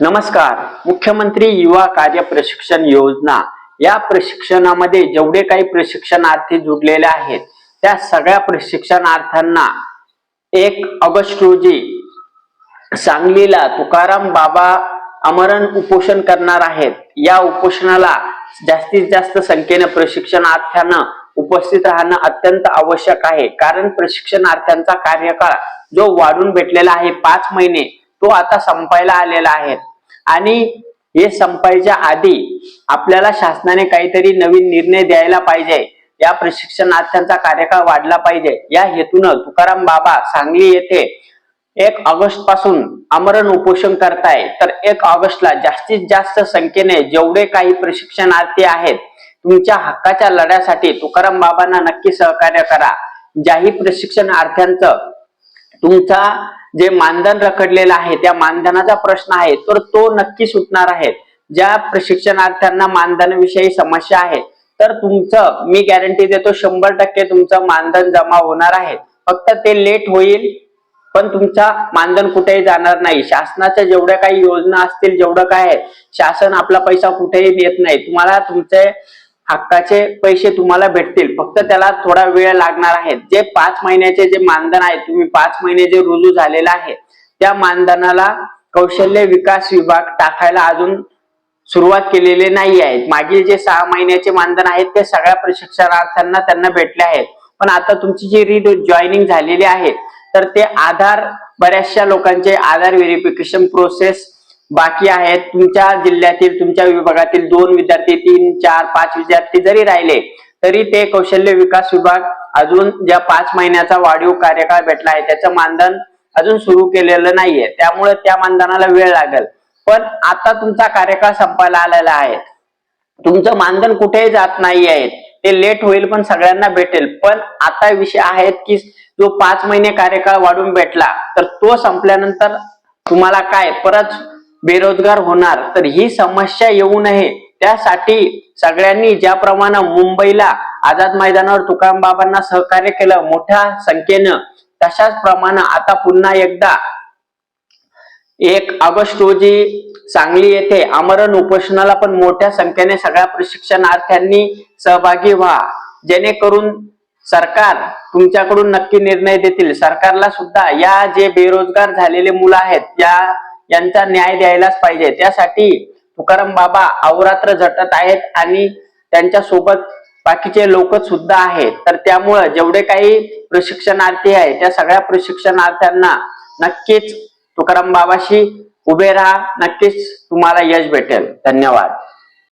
नमस्कार. मुख्यमंत्री युवा कार्य प्रशिक्षण योजना. या प्रशिक्षणामध्ये जेवढे काही प्रशिक्षणार्थी जुडलेले आहेत त्या सगळ्या प्रशिक्षणार्थ्यांना एक ऑगस्ट रोजी सांगलीला तुकाराम बाबा अमरण उपोषण करणार आहेत. या उपोषणाला जास्तीत जास्त संख्येने प्रशिक्षणार्थ्यांना उपस्थित राहणं अत्यंत आवश्यक आहे. कारण प्रशिक्षणार्थ्यांचा कार्यकाळ जो वाढून भेटलेला आहे पाच महिने तो आता संपायला आलेला आहे. आणि हे संपायच्या आधी आपल्याला शासनाने काहीतरी नवीन निर्णय द्यायला पाहिजे. या प्रशिक्षणार्थ्यांचा कार्यकाळ वाढला पाहिजे. या हेतून तुकाराम बाबा सांगली येथे एक ऑगस्टपासून आमरण उपोषण करताय. तर एक ऑगस्टला जास्तीत जास्त संख्येने जेवढे काही प्रशिक्षणार्थी आहेत तुमच्या हक्काच्या लढ्यासाठी तुकाराम बाबांना नक्की सहकार्य करा. ज्याही प्रशिक्षणार्थ्यांचं तुमचा जे मानधन रखडलेलं आहे त्या मानधनाचा प्रश्न आहे तर तो नक्की सुटणार आहे. ज्या प्रशिक्षणार्थ्यांना मानधनाविषयी समस्या आहे तर तुमचं मी गॅरंटी देतो शंभर टक्के तुमचं मानधन जमा होणार आहे. फक्त ते लेट होईल पण तुमचा मानधन कुठेही जाणार नाही. शासनाच्या जेवढ्या काही योजना असतील जेवढं काय आहे शासन आपला पैसा कुठेही देत नाही. तुम्हाला तुमचे हक्काचे पैसे तुम्हाला भेटतील. फक्त त्याला थोडा वेळ लागणार आहे. जे पाच महिन्याचे जे मानधन आहे तुम्ही पाच महिने जे रुजू झालेलं आहे त्या मानधनाला कौशल्य विकास विभाग टाकायला अजून सुरुवात केलेली नाही आहे. मागील जे सहा महिन्याचे मानधन आहेत ते सगळ्या प्रशिक्षणार्थ्यांना त्यांना भेटले आहेत पण आता तुमची जी री जॉईनिंग झालेली आहे तर ते आधार बऱ्याचशा लोकांचे आधार व्हेरिफिकेशन प्रोसेस बाकी आहेत तुमच्या जिल्ह्यातील तुमच्या विभागातील दोन विद्यार्थी तीन चार पाच विद्यार्थी जरी राहिले तरी ते कौशल्य विकास विभाग अजून ज्या पाच महिन्याचा वाढीव कार्यकाळ भेटला आहे त्याचं मानधन अजून सुरू केलेलं नाहीये. त्यामुळे त्या मानधनाला वेळ लागेल. पण आता तुमचा कार्यकाळ संपायला आलेला आहे. तुमचं मानधन कुठेही जात नाही आहे ते लेट होईल पण सगळ्यांना भेटेल. पण आता विषय आहेत की जो पाच महिने कार्यकाळ वाढून भेटला तर तो संपल्यानंतर तुम्हाला काय? परत बेरोजगार होणार तर ही समस्या येऊ नये. त्यासाठी सगळ्यांनी ज्याप्रमाणे मुंबईला आझाद मैदानावर तुकाराम बाबांना सहकार्य केलं मोठ्या संख्येनं तशाच प्रमाणे आता पुन्हा एकदा एक ऑगस्ट रोजी सांगली येथे आमरण उपोषणाला पण मोठ्या संख्येने सगळ्या प्रशिक्षणार्थ्यांनी सहभागी व्हा. जेणेकरून सरकार तुमच्याकडून नक्की निर्णय देतील. सरकारला सुद्धा या जे बेरोजगार झालेले मुलं आहेत या यांचा न्याय द्यायलाच पाहिजे. त्यासाठी तुकाराम बाबा अवरात्र झटत आहेत आणि त्यांच्यासोबत बाकीचे लोक सुद्धा आहेत. तर त्यामुळं जेवढे काही प्रशिक्षणार्थी आहे त्या सगळ्या प्रशिक्षणार्थ्यांना नक्कीच तुकाराम बाबाशी उभे राहा. नक्कीच तुम्हाला यश भेटेल. धन्यवाद.